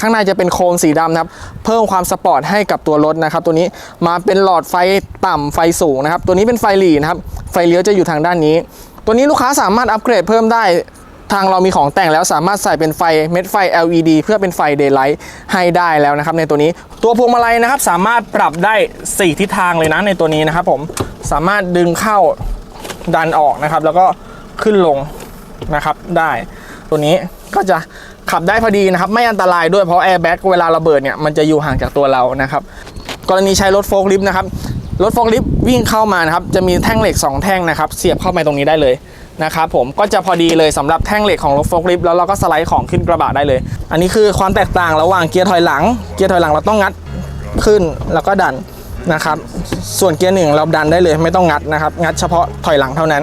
ข้างในจะเป็นโคมสีดำนะครับ เพิ่มความสปอร์ตให้กับตัวรถนะครับ ตัวนี้มาเป็นหลอดไฟต่ำไฟสูงนะครับ ตัวนี้เป็นไฟหลีนะครับ ไฟเลี้ยวจะอยู่ทางด้านนี้ ตัวนี้ลูกค้าสามารถอัปเกรดเพิ่มได้ทางเรามีของแต่งแล้วสามารถใส่เป็นไฟเม็ดไฟ LED เพื่อเป็นไฟ Daylight ให้ได้แล้วนะครับ ในตัวนี้ตัวพวงมาลัยนะครับ สามารถปรับได้ 4 ทิศทางเลยนะในตัวนี้นะครับผมสามารถดึงเข้าดันออกนะครับ แล้วก็ขึ้นลงนะครับได้ ตัวนี้ก็จะ ขับได้พอดีนะครับ ไม่อันตรายด้วยเพราะแอร์แบ็กเวลาระเบิดเนี่ยมันจะอยู่ห่างจากตัวเรานะครับ กรณีใช้รถโฟล์คลิฟต์นะครับรถโฟล์คลิฟต์วิ่งเข้ามานะครับจะมีแท่งเหล็ก 2 แท่งนะครับ เสียบเข้าไปตรงนี้ได้เลยนะครับผมก็จะพอดีเลยสำหรับแท่งเหล็กของรถโฟล์คลิฟต์แล้วเราก็สไลด์ของขึ้นกระบะได้เลย อันนี้คือความแตกต่างระหว่างเกียร์ถอยหลัง เกียร์ถอยหลังเราต้องงัดขึ้นแล้วก็ดันนะครับ ส่วนเกียร์หนึ่งเราดันได้เลยไม่ต้องงัดนะครับ งัดเฉพาะถอยหลังเท่านั้น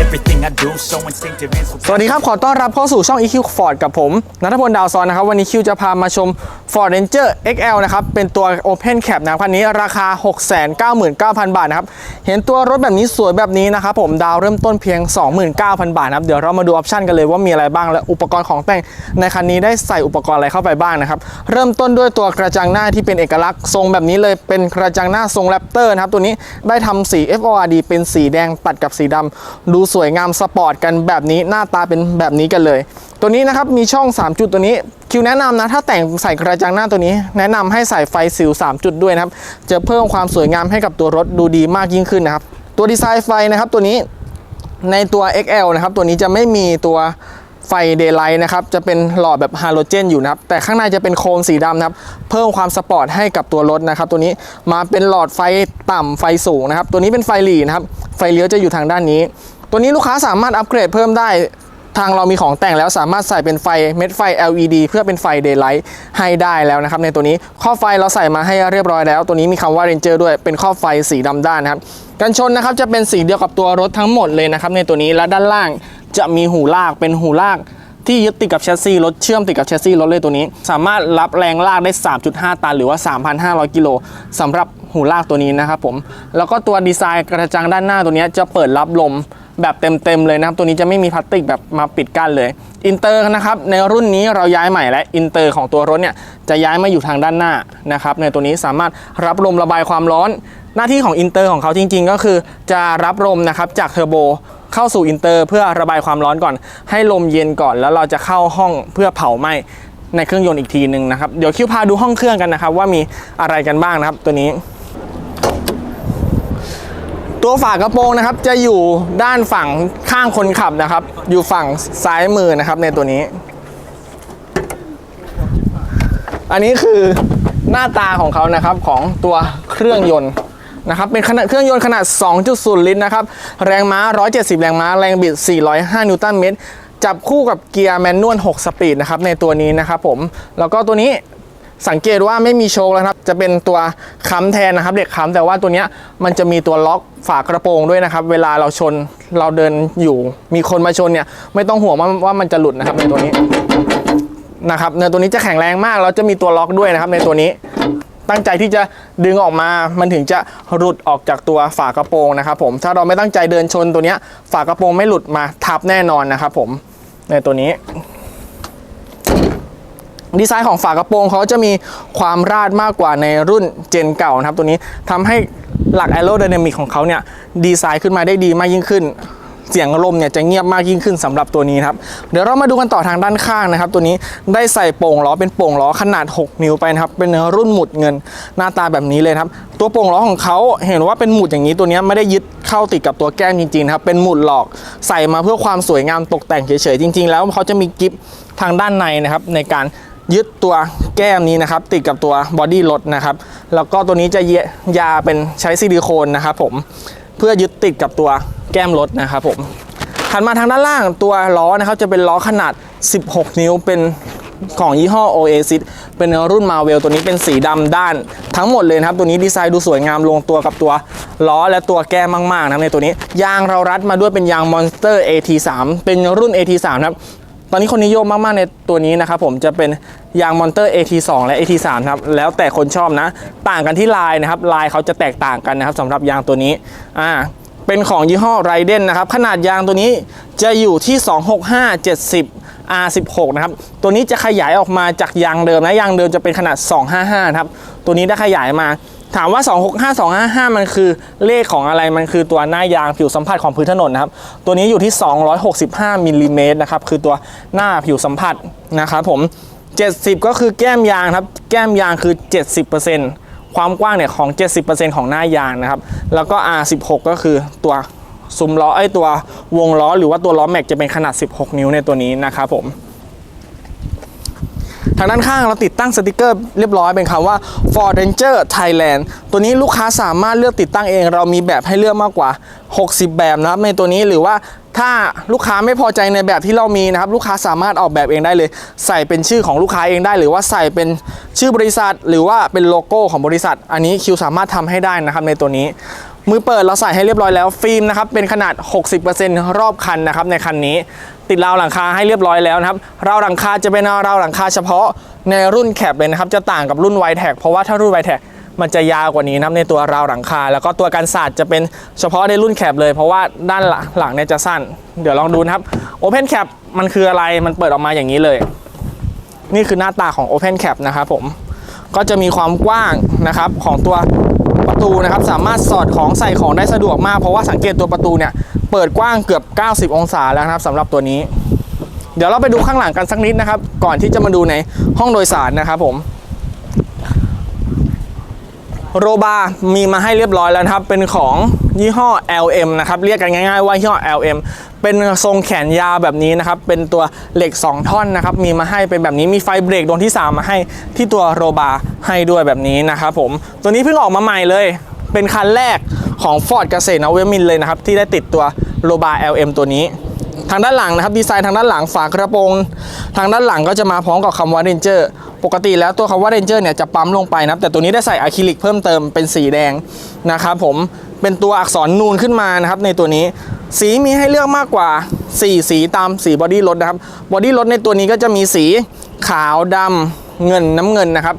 Everything I do so instinctive and so สวัสดีครับ ขอต้อนรับเข้าสู่ช่อง EQ Ford กับผมนัทพลดาวซอนนะครับ วันนี้คิวจะพามาชม Ford Ranger XL นะครับ เป็นตัว Open Cap นะคันนี้ราคา 699,000 บาทนะครับ เห็นตัวรถแบบนี้สวยแบบนี้นะครับผมดาวเริ่มต้นเพียง 29,000 บาทนะครับ เดี๋ยวเรามาดูออปชันกันเลยว่ามีอะไรบ้าง และอุปกรณ์ของแต่งในคันนี้ได้ใส่อุปกรณ์อะไรเข้าไปบ้างนะครับเริ่มต้นด้วยตัวกระจังหน้าที่เป็นเอกลักษณ์ทรงแบบนี้เลยเป็นกระจังหน้าทรงแรปเตอร์นะครับตัวนี้ได้ทำสี FORD เป็นสีแดงตัดกับสีดำดูสวยงามสปอร์ตกันแบบนี้หน้าตาเป็นแบบนี้กันเลย ตัวนี้นะครับมีช่อง 3 จุดตัวนี้ คิวแนะนำนะถ้าแต่งใส่กระจังหน้าตัวนี้ แนะนำให้ใส่ไฟสิว 3 จุดด้วยนะครับ จะเพิ่มความสวยงามให้กับตัวรถดูดีมากยิ่งขึ้นนะครับ ตัวดีไซน์ไฟนะครับตัวนี้ในตัว XL นะครับตัวนี้จะไม่มีตัวไฟ Daylight นะครับจะเป็นหลอดแบบฮาโลเจนอยู่นะครับแต่ข้างในจะเป็นโคมสีดำนะครับเพิ่มความสปอร์ตให้กับตัวรถนะครับตัวนี้มาเป็นหลอดไฟต่ำไฟสูงนะครับตัวนี้เป็นไฟหลีนะครับไฟเลี้ยวจะอยู่ทางด้านนี้ ตัวนี้ลูกค้าสามารถอัปเกรดเพิ่มได้ทางเรามีของแต่งแล้วสามารถใส่เป็นไฟเม็ดไฟ LED เพื่อเป็นไฟ Daylight ให้ได้แล้วนะครับ ในตัวนี้ข้อไฟเราใส่มาให้เรียบร้อยแล้ว ตัวนี้มีคำว่า Ranger ด้วยเป็นข้อไฟสีดำด้านนะครับกันชนนะครับจะเป็นสีเดียวกับตัวรถทั้งหมดเลยนะครับในตัวนี้และด้านล่างจะมีหูลากเป็นหูลากที่ยึดติดกับแชสซีรถเชื่อมติดกับแชสซีรถเลยตัวนี้ สามารถรับแรงลากได้ 3.5 ตันหรือว่า 3,500 กิโลสำหรับหูลากตัวนี้นะครับผมแล้วก็ตัวดีไซน์กระจังด้านหน้าตัวนี้จะเปิดรับลม แบบเต็มๆเลยนะครับ ตัวนี้จะไม่มีพลาสติกแบบมาปิดกั้นเลยอินเตอร์นะครับในรุ่นนี้เราย้ายใหม่และอินเตอร์ของตัวรถเนี่ยจะย้ายมาอยู่ทางด้านหน้านะครับในตัวนี้สามารถรับลมระบายความร้อน หน้าที่ของอินเตอร์ของเขาจริง ๆ ก็คือจะรับลมนะครับจากเทอร์โบเข้าสู่อินเตอร์เพื่อระบายความร้อนก่อน ให้ลมเย็นก่อนแล้วเราจะเข้าห้องเพื่อเผาไหม้ในเครื่องยนต์อีกทีหนึ่งนะครับเดี๋ยวคิวพาดูห้องเครื่องกันนะครับว่ามีอะไรกันบ้างนะครับตัวนี้ ตัวฝากระโปรงนะครับจะอยู่ด้านฝั่งข้างคนขับนะครับ อยู่ฝั่งซ้ายมือนะครับในตัวนี้ อันนี้คือหน้าตาของเขานะครับของตัวเครื่องยนต์นะครับเป็นขนาดเครื่องยนต์ขนาด 2.0 ลิตรนะครับแรงม้า 170 แรงม้า แรงบิด 405 นิวตันเมตร จับคู่กับเกียร์แมนนวล 6 สปีดนะครับในตัวนี้นะครับผมแล้วก็ตัวนี้ สังเกตว่าไม่มีโชว์แล้วครับ จะเป็นตัวค้ำแทนนะครับ เด็กค้ำแต่ว่าตัวเนี้ยมันจะมีตัวล็อกฝากระโปรงด้วยนะครับ เวลาเราชนเราเดินอยู่ มีคนมาชนเนี่ยไม่ต้องห่วงว่าว่ามันจะหลุดนะครับในตัวนี้นะครับเนื้อตัวนี้จะแข็งแรงมากแล้วจะมีตัวล็อกด้วยนะครับ ในตัวนี้ตั้งใจที่จะดึงออกมา มันถึงจะหลุดออกจากตัวฝากระโปรงนะครับ ผม ถ้าเราไม่ตั้งใจเดินชนตัวเนี้ยฝากระโปรงไม่หลุดมาทับแน่นอนนะครับ ผมในตัวนี้ ดีไซน์ของฝากระโปรงเขาจะมีความราดมากกว่าในรุ่นเจนเก่านะครับ ตัวนี้ทำให้หลักแอโร d y นามิกของเขาเนี่ยดีไซน์ขึ้นมาได้ดีมากยิ่งขึ้น เสียงลมเนี่ยจะเงียบมากยิ่งขึ้นสำหรับตัวนี้ครับเดี๋ยวเรามาดูกันต่อทางด้านข้างนะครับ ตัวนี้ได้ใส่โป่งล้อเป็นโป่งล้อขนาด 6 นิ้วไปนะครับเป็นรุ่นหมุดเงินหน้าตาแบบนี้เลยครับ ตัวโป่งล้อของเขาเห็นว่าเป็นหมุดอย่างนี้ตัวนี้ไม่ได้ยึดเข้าติดกับตัวแก้มจริงๆครับเป็นหมุดหลอกใส่มาเพื่อความสวยงามตกแต่งเฉยๆจริง ๆ แล้วเขาจะมีกิฟทางด้านในนะครับในการ ยึดตัวแก้มนี้นะครับ ติดกับตัวบอดี้รถนะครับ แล้วก็ตัวนี้จะเยยาเป็นใช้ซิลิโคนนะครับผมเพื่อยึดติดกับตัวแก้มรถนะครับผมถัดมาทางด้านล่างตัวล้อนะครับจะเป็นล้อขนาด 16 นิ้วเป็นของยี่ห้อ Oasis เป็นรุ่น Marvel ตัวนี้เป็นสีดำด้านทั้งหมดเลยนะครับ ตัวนี้ดีไซน์ดูสวยงามลงตัวกับตัวล้อและตัวแก้มมากๆนะในตัวนี้ ยางเรารัดมาด้วยเป็นยาง Monster AT3 เป็นรุ่น AT3 นะครับ ตอนนี้คนนิยมมากๆในตัวนี้นะครับผมจะเป็นยาง Monster AT2 และ AT3 ครับแล้วแต่คนชอบนะ ต่างกันที่ลายนะครับลายเขาจะแตกต่างกันนะครับสำหรับยางตัวนี้อ่าเป็นของยี่ห้อไรเดนนะครับขนาดยางตัวนี้จะอยู่ที่ 265 70 R16 นะครับ ตัวนี้จะขยายออกมาจากยางเดิมนะ ยางเดิมจะเป็นขนาด 255 นะครับ ตัวนี้ได้ขยายมา ถามว่า 265 255 มันคือเลขของอะไรมันคือตัวหน้ายางผิวสัมผัสของพื้นถนนนะครับ ตัวนี้อยู่ที่ 265มิลลิเมตรนะครับคือตัวหน้าผิวสัมผัสนะครับผม 70 ก็คือแก้มยางครับ แก้มยางคือ 70%ความกว้างเนี่ยของ 70%ของหน้ายางนะครับ แล้วก็ R16 ก็คือตัวซุ้มล้อไอ้ตัววงล้อหรือว่าตัวล้อแม็กจะเป็นขนาด 16 นิ้วในตัวนี้นะครับผม ทางด้านข้างเราติดตั้งสติกเกอร์เรียบร้อยเป็นคำว่า Ford Ranger Thailand ตัวนี้ลูกค้าสามารถเลือกติดตั้งเอง เรามีแบบให้เลือกมากกว่า 60 แบบนะครับในตัวนี้หรือว่าถ้าลูกค้าไม่พอใจในแบบที่เรามีนะครับ ลูกค้าสามารถออกแบบเองได้เลย ใส่เป็นชื่อของลูกค้าเองได้ หรือว่าใส่เป็นชื่อบริษัท หรือว่าเป็นโลโก้ของบริษัท อันนี้คิวสามารถทำให้ได้นะครับในตัวนี้ มือเปิดเราใส่ให้เรียบร้อยแล้วฟิล์มนะครับเป็นขนาด 60%รอบคันนะครับในคันนี้ติดราวหลังคาให้เรียบร้อยแล้วนะครับราวหลังคาจะเป็นราวหลังคาเฉพาะในรุ่นแคปเลยนะครับจะต่างกับรุ่นไวแท็กเพราะว่าถ้ารุ่นไวแท็กมันจะยาวกว่านี้นะในตัวราวหลังคา แล้วก็ตัวกันสาดจะเป็นเฉพาะในรุ่นแคปเลย เพราะว่าด้านหลังเนี่ยจะสั้น เดี๋ยวลองดูนะครับ Open Cap มันคืออะไรมันเปิดออกมาอย่างนี้เลย นี่คือหน้าตาของ Open Cap นะครับผมก็จะมีความกว้างนะครับของตัวประตูนะครับ สามารถสอดของใส่ของได้สะดวกมาก เพราะว่าสังเกตตัวประตูเนี่ย เปิดกว้างเกือบ 90 องศาแล้วนะครับสำหรับตัวนี้ เดี๋ยวเราไปดูข้างหลังกันสักนิดนะครับ ก่อนที่จะมาดูในห้องโดยสารนะครับผมโรบาร์มีมาให้เรียบร้อยแล้วครับ เป็นของยี่ห้อ LM นะครับ เรียกกันง่ายๆว่ายี่ห้อ LM เป็นทรงแขนยาวแบบนี้นะครับ เป็นตัวเหล็ก 2 ท่อนนะครับ มีมาให้เป็นแบบนี้ มีไฟเบรกดวงที่ 3 มาให้ที่ตัวโรบาร์ให้ด้วยแบบนี้นะครับผม ตัวนี้เพิ่งออกมาใหม่เลย เป็นคันแรก ของ Ford เกษตรนวมินเลยนะครับ ที่ได้ติดตัวโรบาร์ LM ตัวนี้ ทางด้านหลังนะครับ ดีไซน์ทางด้านหลังฝากระโปรง ทางด้านหลังก็จะมาพร้อมกับคำว่า Ranger ปกติแล้วตัวคำว่า Ranger เนี่ยจะปั๊มลงไปนะครับแต่ตัวนี้ได้ใส่อะคริลิกเพิ่มเติมเป็นสีแดงนะครับผมเป็นตัวอักษรนูนขึ้นมานะครับในตัวนี้สีมีให้เลือกมากกว่า 4 สีตามสีบอดี้รถนะครับบอดี้รถในตัวนี้ก็จะมีสีขาวดำเงินน้ำเงินนะครับ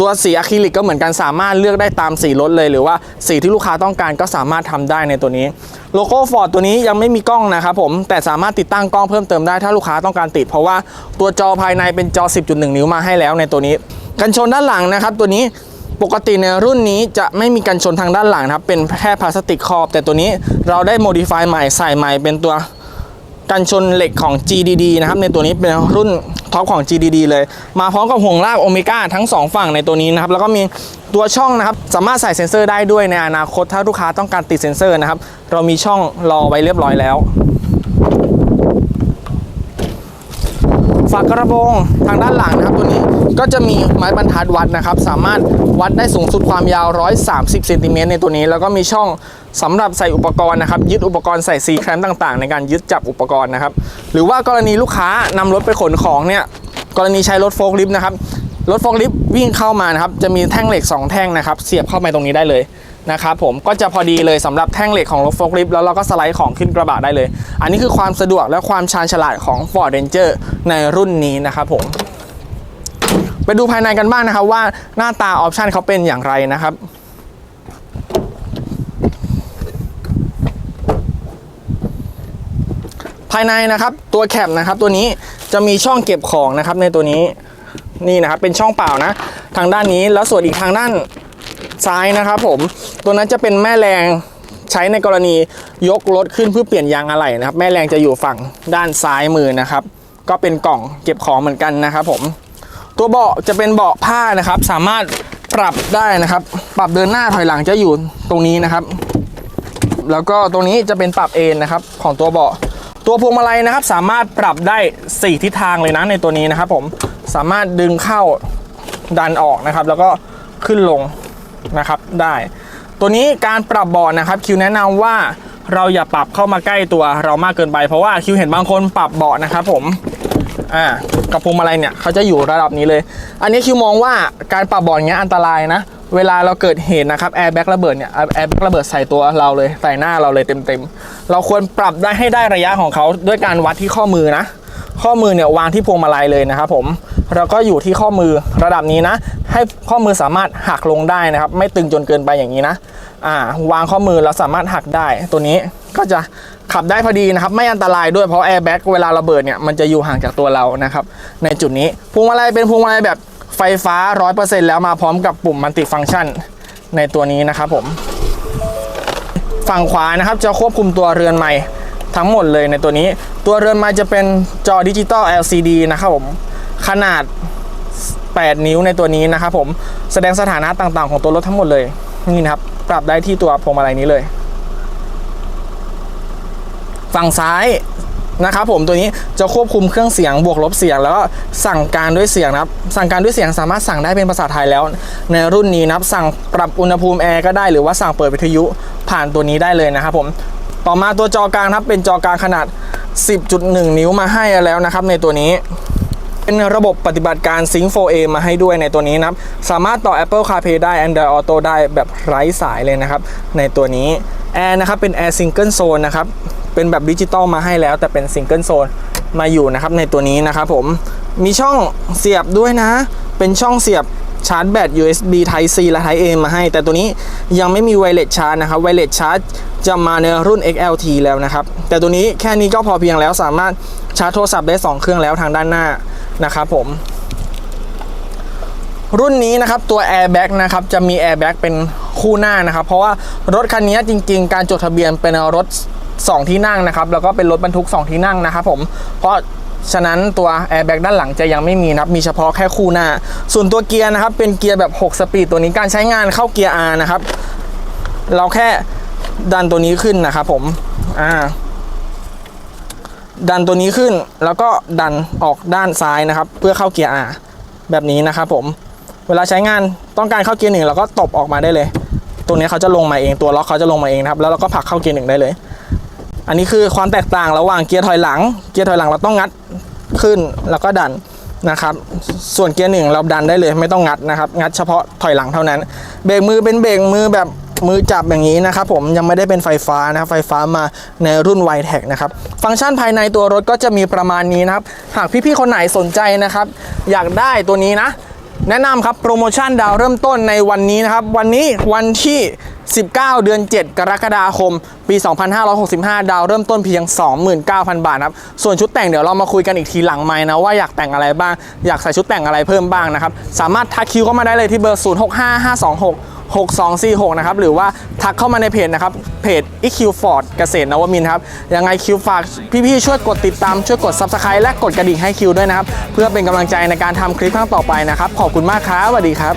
ตัวสีอะคริลิกก็เหมือนกันสามารถเลือกได้ตามสีรถเลย หรือว่าสีที่ลูกค้าต้องการก็สามารถทำได้ในตัวนี้ โลโก้ฟอร์ดตัวนี้ยังไม่มีกล้องนะครับผมแต่สามารถติดตั้งกล้องเพิ่มเติมได้ถ้าลูกค้าต้องการติด เพราะว่าตัวจอภายในเป็นจอ 10.1 นิ้วมาให้แล้วในตัวนี้ กันชนด้านหลังนะครับ ตัวนี้ปกติในรุ่นนี้จะไม่มีกันชนทางด้านหลังครับเป็นแค่พลาสติกขอบ แต่ตัวนี้เราได้โมดิฟายใหม่ใส่ใหม่เป็นตัว กันชนเหล็กของ GDD นะครับ ในตัวนี้เป็นรุ่นท็อปของ GDD เลย มาพร้อมกับห่วงลากโอเมก้าทั้ง 2 ฝั่งในตัวนี้นะครับ แล้วก็มีตัวช่องนะครับ สามารถใส่เซ็นเซอร์ได้ด้วยในอนาคตถ้าลูกค้าต้องการติดเซ็นเซอร์นะครับ เรามีช่องรอไว้เรียบร้อยแล้วฝากระโปรงทางด้านหลังนะครับตัวนี้ก็จะมีไม้บรรทัดวัดนะครับ สามารถวัดได้สูงสุดความยาว 130เซนติเมตรในตัวนี้ แล้วก็มีช่อง สำหรับใส่อุปกรณ์นะครับยึดอุปกรณ์ใส่ซีแครมต่างๆ ในการยึดจับอุปกรณ์นะครับ หรือว่ากรณีลูกค้านำรถไปขนของเนี่ยกรณีใช้รถโฟล์คลิฟต์นะครับรถโฟล์คลิฟต์วิ่งเข้ามานะครับจะมีแท่งเหล็ก 2 แท่งนะครับเสียบเข้าไปตรงนี้ได้เลยนะครับผมก็จะพอดีเลยสำหรับแท่งเหล็กของรถโฟล์คลิฟต์แล้วเราก็สไลด์ของขึ้นกระบะได้เลย อันนี้คือความสะดวกและความชาญฉลาดของ Ford Ranger ในรุ่นนี้นะครับผมไปดูภายในกันบ้างนะครับว่าหน้าตาออปชันเขาเป็นอย่างไรนะครับายในนะครับ ตัวแคปนะครับ ตัวนี้จะมีช่องเก็บของนะครับในตัวนี้นี่นะครับเป็นช่องเปล่านะ ทางด้านนี้แล้วส่วนอีกทางด้านซ้ายนะครับ ผมตัวนั้นจะเป็นแม่แรงใช้ในกรณียกรถขึ้นเพื่อเปลี่ยนยางอะไหล่นะครับ แม่แรงจะอยู่ฝั่งด้านซ้ายมือนะครับ ก็เป็นกล่องเก็บของเหมือนกันนะครับ ผม ตัวเบาะจะเป็นเบาะผ้านะครับ สามารถปรับได้นะครับ ปรับเดินหน้าถอยหลังจะอยู่ตรงนี้นะครับ แล้วก็ตรงนี้จะเป็นปรับเอนนะครับ ของตัวเบาะ ตัวพวงมาลัยนะครับ สามารถปรับได้ 4 ทิศทางเลยนะในตัวนี้นะครับผมสามารถดึงเข้าดันออกนะครับ แล้วก็ขึ้นลงนะครับได้ ตัวนี้การปรับเบาะนะครับ คิวแนะนำว่าเราอย่าปรับเข้ามาใกล้ตัวเรามากเกินไปเพราะว่าคิวเห็นบางคนปรับเบาะนะครับ ผมอ่ากับพวงมาลัยเนี่ยเขาจะอยู่ระดับนี้เลย อันนี้คิวมองว่าการปรับบอร์ดเงี้ยอันตรายนะ เวลาเราเกิดเหตุนะครับแอร์แบ็กระเบิดเนี่ยแอร์แบ็กระเบิดใส่ตัวเราเลยใส่หน้าเราเลยเต็มๆ เราควรปรับได้ให้ได้ระยะของเขาด้วยการวัดที่ข้อมือนะ ข้อมือเนี่ยวางที่พวงมาลัยเลยนะครับผมแล้วก็อยู่ที่ข้อมือระดับนี้นะ ให้ข้อมือสามารถหักลงได้นะครับ ไม่ตึงจนเกินไปอย่างนี้นะอ่าวางข้อมือแล้วสามารถหักได้ ตัวนี้ก็จะขับได้พอดีนะครับ ไม่อันตรายด้วยเพราะแอร์แบ็กเวลาระเบิดเนี่ยมันจะอยู่ห่างจากตัวเรานะครับในจุดนี้พวงมาลัยเป็นพวงมาลัยแบบ ไฟฟ้า 100%แล้วมาพร้อมกับปุ่มมัลติฟังก์ชันในตัวนี้นะครับผม ฝั่งขวานะครับจะควบคุมตัวเรือนใหม่ทั้งหมดเลยในตัวนี้ ตัวเรือนใหม่จะเป็นจอดิจิตอล LCD นะครับผม ขนาด 8 นิ้วในตัวนี้นะครับผม แสดงสถานะต่างๆ ของตัวรถทั้งหมดเลย นี่นะครับ ปรับได้ที่ตัวพวงมาลัยนี้เลย ฝั่งซ้าย นะครับผมตัวนี้จะควบคุมเครื่องเสียงบวกลบเสียง แล้วก็สั่งการด้วยเสียงนะครับสั่งการด้วยเสียงสามารถสั่งได้เป็นภาษาไทยแล้ว ในรุ่นนี้นะครับสั่งปรับอุณหภูมิแอร์ก็ได้หรือว่าสั่งเปิดวิทยุผ่านตัวนี้ได้เลยนะครับผมต่อมาตัวจอกลางครับเป็นจอกลางขนาด 10.1 นิ้วมาให้แล้วนะครับ ในตัวนี้เป็นระบบปฏิบัติการ Sync 4A มาให้ด้วยในตัวนี้นะครับ สามารถต่อ Apple CarPlay ได้ Android Auto ได้แบบไร้สายเลยนะครับ ในตัวนี้แอร์นะครับเป็น Air Single Zone นะครับ เป็นแบบดิจิตอลมาให้แล้ว แต่เป็น Single Zone มาอยู่นะครับในตัวนี้นะครับผมมีช่องเสียบด้วยนะ เป็นช่องเสียบชาร์จแบต USB Type C และ Type A มาให้ แต่ตัวนี้ยังไม่มี Wireless Charge นะครับ Wireless Charge จะมาในรุ่น XLT แล้วนะครับ แต่ตัวนี้แค่นี้ก็พอเพียงแล้วสามารถชาร์จโทรศัพท์ได้ 2 เครื่องแล้วทางด้านหน้านะครับผม รุ่นนี้นะครับตัว Airbag นะครับจะมี Airbag เป็นคู่หน้านะครับ เพราะว่ารถคันนี้จริง ๆ การจดทะเบียนเป็นรถ 2 ที่นั่งนะครับแล้วก็เป็นรถบรรทุก 2 ที่นั่งนะครับผมเพราะฉะนั้นตัว Airbag ด้านหลังจะยังไม่มีนะครับมีเฉพาะแค่คู่หน้า ส่วนตัวเกียร์นะครับเป็นเกียร์แบบ 6 สปีดตัวนี้การใช้งานเข้าเกียร์ R นะครับ เราแค่ดันตัวนี้ขึ้นนะครับผมอ่าดันตัวนี้ขึ้นแล้วก็ดันออกด้านซ้ายนะครับ เพื่อเข้าเกียร์ R แบบนี้นะครับผมเวลาใช้งานต้องการเข้าเกียร์หนึ่งเราก็ตบออกมาได้เลย ตัวนี้เขาจะลงมาเองตัวล็อกเขาจะลงมาเองนะครับแล้วเราก็ผลักเข้าเกียร์หนึ่งได้เลย อันนี้คือความแตกต่างระหว่างเกียร์ถอยหลัง เกียร์ถอยหลังเราต้องงัดขึ้นแล้วก็ดันนะครับ ส่วนเกียร์หนึ่งเราดันได้เลยไม่ต้องงัดนะครับ งัดเฉพาะถอยหลังเท่านั้น เบรกมือเป็นเบรกมือแบบมือจับอย่างนี้นะครับผมยังไม่ได้เป็นไฟฟ้านะครับไฟฟ้ามาในรุ่น y t e c นะครับฟังก์ชันภายในตัวรถก็จะมีประมาณนี้นะครับ หากพี่ๆคนไหนสนใจนะครับ อยากได้ตัวนี้นะ แนะนำครับโปรโมชั่นดาวเริ่มต้นในวันนี้นะครับ วันนี้วันที่ 19 เดือน 7 กรกฎาคม ปี 2565 ดาวเริ่มต้นเพียง 29,000 บาทครับ ส่วนชุดแต่งเดี๋ยวเรามาคุยกันอีกทีหลังไม้นะว่าอยากแต่งอะไรบ้าง อยากใส่ชุดแต่งอะไรเพิ่มบ้างนะครับ สามารถทักคิวเข้ามาได้เลยที่เบอร์ 065526 6246 นะครับ หรือว่าทักเข้ามาในเพจนะครับ เพจ EQ Ford เกษตรนวมินทร์ครับ ยังไงคิวฝากพี่ๆ ช่วยกดติดตาม ช่วยกด Subscribe และกดกระดิ่งให้คิวด้วยนะครับ เพื่อเป็นกำลังใจในการทำคลิปครั้งต่อไปนะครับ ขอบคุณมากครับสวัสดีครับ